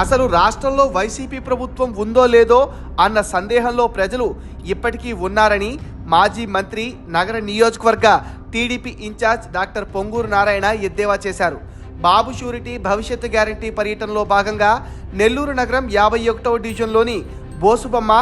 అసలు రాష్ట్రంలో వైసీపీ ప్రభుత్వం ఉందో లేదో అన్న సందేహంలో ప్రజలు ఇప్పటికీ ఉన్నారని మాజీ మంత్రి నగర నియోజకవర్గ TDP in-charge doctor Ponguru Narayana ఎద్దేవా చేశారు. బాబు షూరిటీ భవిష్యత్తు గ్యారంటీ పర్యటనలో భాగంగా నెల్లూరు నగరం యాభై ఒకటవ డివిజన్లోని బోసుబొమ్మ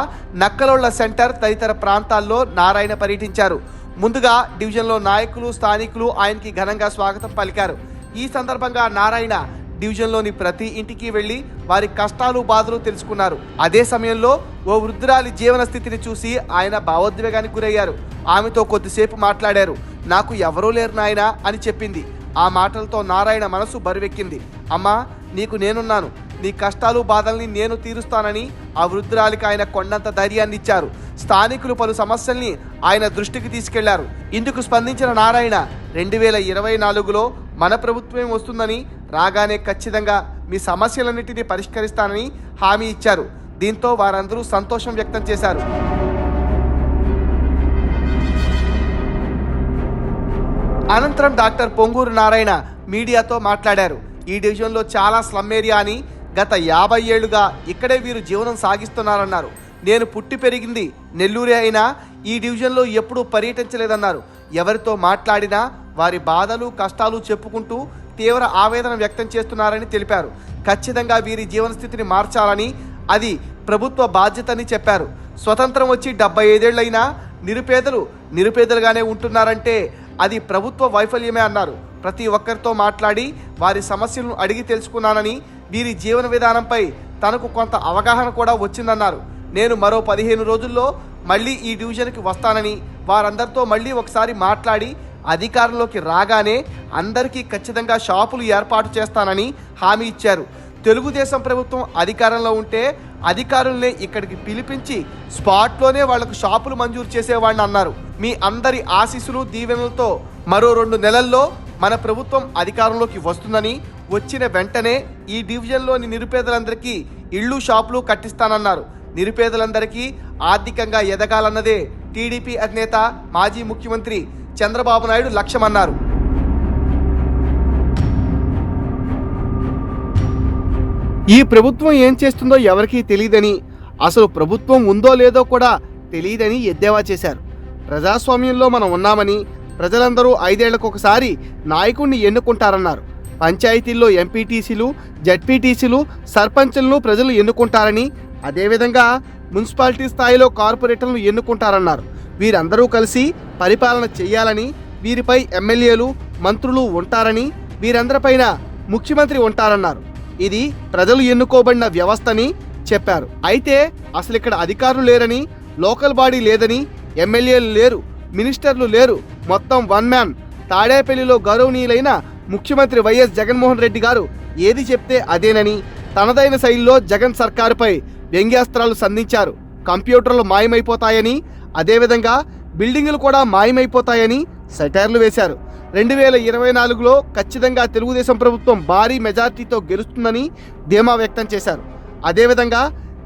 నక్కలోళ్ళ సెంటర్ తదితర ప్రాంతాల్లో నారాయణ పర్యటించారు. ముందుగా డివిజన్లో నాయకులు స్థానికులు ఆయనకి ఘనంగా స్వాగతం పలికారు. ఈ సందర్భంగా నారాయణ డివిజన్లోని ప్రతి ఇంటికి వెళ్ళి వారి కష్టాలు బాధలు తెలుసుకున్నారు. అదే సమయంలో ఓ వృద్ధురాలి జీవన స్థితిని చూసి ఆయన భావోద్వేగానికి గురయ్యారు. ఆమెతో కొద్దిసేపు మాట్లాడారు. నాకు ఎవరూ లేరు నాయనా అని చెప్పింది. ఆ మాటలతో నారాయణ మనసు బరువెక్కింది. అమ్మా నీకు నేనున్నాను. నీ కష్టాలు బాధల్ని నేను తీరుస్తానని ఆ వృద్ధురాలికి ఆయన కొండంత ధైర్యాన్ని ఇచ్చారు. స్థానికులు పలు సమస్యల్ని ఆయన దృష్టికి తీసుకెళ్ళారు. ఇందుకు స్పందించిన నారాయణ రెండు వేల ఇరవై నాలుగులో మన ప్రభుత్వం వస్తుందని రాగానే ఖచ్చితంగా మీ సమస్యలన్నింటినీ పరిష్కరిస్తానని హామీ ఇచ్చారు. దీంతో వారందరూ సంతోషం వ్యక్తం చేశారు. అనంతరం డాక్టర్ పొంగూరు నారాయణ మీడియాతో మాట్లాడారు. ఈ డివిజన్లో చాలా స్లమ్ ఏరియా అని గత యాభై ఏళ్ళుగా ఇక్కడే వీరు జీవనం సాగిస్తున్నారన్నారు. నేను పుట్టి పెరిగింది నెల్లూరే అయినా ఈ డివిజన్లో ఎప్పుడూ పర్యటించలేదన్నారు. ఎవరితో మాట్లాడినా వారి బాధలు కష్టాలు చెప్పుకుంటూ తీవ్ర ఆవేదన వ్యక్తం చేస్తున్నారని తెలిపారు. ఖచ్చితంగా వీరి జీవన స్థితిని మార్చాలని అది ప్రభుత్వ బాధ్యతని చెప్పారు. స్వతంత్రం వచ్చి డెబ్బై ఐదేళ్ళైనా నిరుపేదలు నిరుపేదలుగానే ఉంటున్నారంటే అది ప్రభుత్వ వైఫల్యమే అన్నారు. ప్రతి ఒక్కరితో మాట్లాడి వారి సమస్యలను అడిగి తెలుసుకున్నానని వీరి జీవన విధానంపై తనకు కొంత అవగాహన కూడా వచ్చిందన్నారు. నేను మరో పదిహేను రోజుల్లో మళ్ళీ ఈ డివిజన్కి వస్తానని వారందరితో మళ్ళీ ఒకసారి మాట్లాడి అధికారంలోకి రాగానే అందరికీ ఖచ్చితంగా షాపులు ఏర్పాటు చేస్తానని హామీ ఇచ్చారు. తెలుగుదేశం ప్రభుత్వం అధికారంలో ఉంటే అధికారుల్ని ఇక్కడికి పిలిపించి స్పాట్లోనే వాళ్ళకు షాపులు మంజూరు చేసేవాడిని అన్నారు. మీ అందరి ఆశీస్సులు దీవెనలతో మరో రెండు నెలల్లో మన ప్రభుత్వం అధికారంలోకి వస్తుందని వచ్చిన వెంటనే ఈ డివిజన్లోని నిరుపేదలందరికీ ఇళ్ళు షాపులు కట్టిస్తానన్నారు. నిరుపేదలందరికీ ఆర్థికంగా ఎదగాలన్నదే టీడీపీ అధినేత మాజీ ముఖ్యమంత్రి చంద్రబాబు నాయుడు లక్ష్యమన్నారు. ఈ ప్రభుత్వం ఏం చేస్తుందో ఎవరికీ తెలియదని అసలు ప్రభుత్వం ఉందో లేదో కూడా తెలియదని ఎద్దేవా చేశారు. ప్రజాస్వామ్యంలో మనం ఉన్నామని ప్రజలందరూ ఐదేళ్ళకు ఒకసారి నాయకుడిని ఎన్నుకుంటారన్నారు. పంచాయతీల్లో ఎంపీటీసీలు జడ్పీటీసీలు సర్పంచులను ప్రజలు ఎన్నుకుంటారని అదేవిధంగా మున్సిపాలిటీ స్థాయిలో కార్పొరేటర్లను ఎన్నుకుంటారన్నారు. వీరందరూ కలిసి పరిపాలన చేయాలని వీరిపై ఎమ్మెల్యేలు మంత్రులు ఉంటారని వీరందరిపైన ముఖ్యమంత్రి ఉంటారన్నారు. ఇది ప్రజలు ఎన్నుకోబడిన వ్యవస్థని చెప్పారు. అయితే అసలు ఇక్కడ అధికారులు లేరని లోకల్ బాడీ లేదని ఎమ్మెల్యేలు లేరు మినిస్టర్లు లేరు. మొత్తం వన్ మ్యాన్. తాడేపల్లిలో గౌరవనీయులైన ముఖ్యమంత్రి వైఎస్ జగన్మోహన్ రెడ్డి గారు ఏది చెప్తే అదేనని తనదైన శైలిలో జగన్ సర్కారుపై వ్యంగ్యాస్త్రాలు సంధించారు. కంప్యూటర్లు మాయమైపోతాయని అదేవిధంగా బిల్డింగులు కూడా మాయమైపోతాయని సెటైర్లు వేశారు. రెండు వేల ఇరవై నాలుగులో ఖచ్చితంగా తెలుగుదేశం ప్రభుత్వం భారీ మెజార్టీతో గెలుస్తుందని ధీమా వ్యక్తం చేశారు. అదేవిధంగా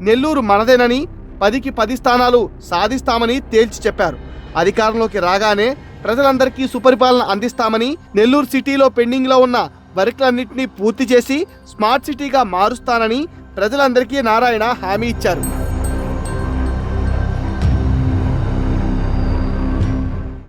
నెల్లూరు మనదేనని పదికి పది స్థానాలు సాధిస్తామని తేల్చి చెప్పారు. అధికారంలోకి రాగానే ప్రజలందరికీ సుపరిపాలన అందిస్తామని నెల్లూరు సిటీలో పెండింగ్లో ఉన్న వర్క్లన్నింటినీ పూర్తి చేసి స్మార్ట్ సిటీగా మారుస్తానని ప్రజలందరికీ నారాయణ హామీ ఇచ్చారు.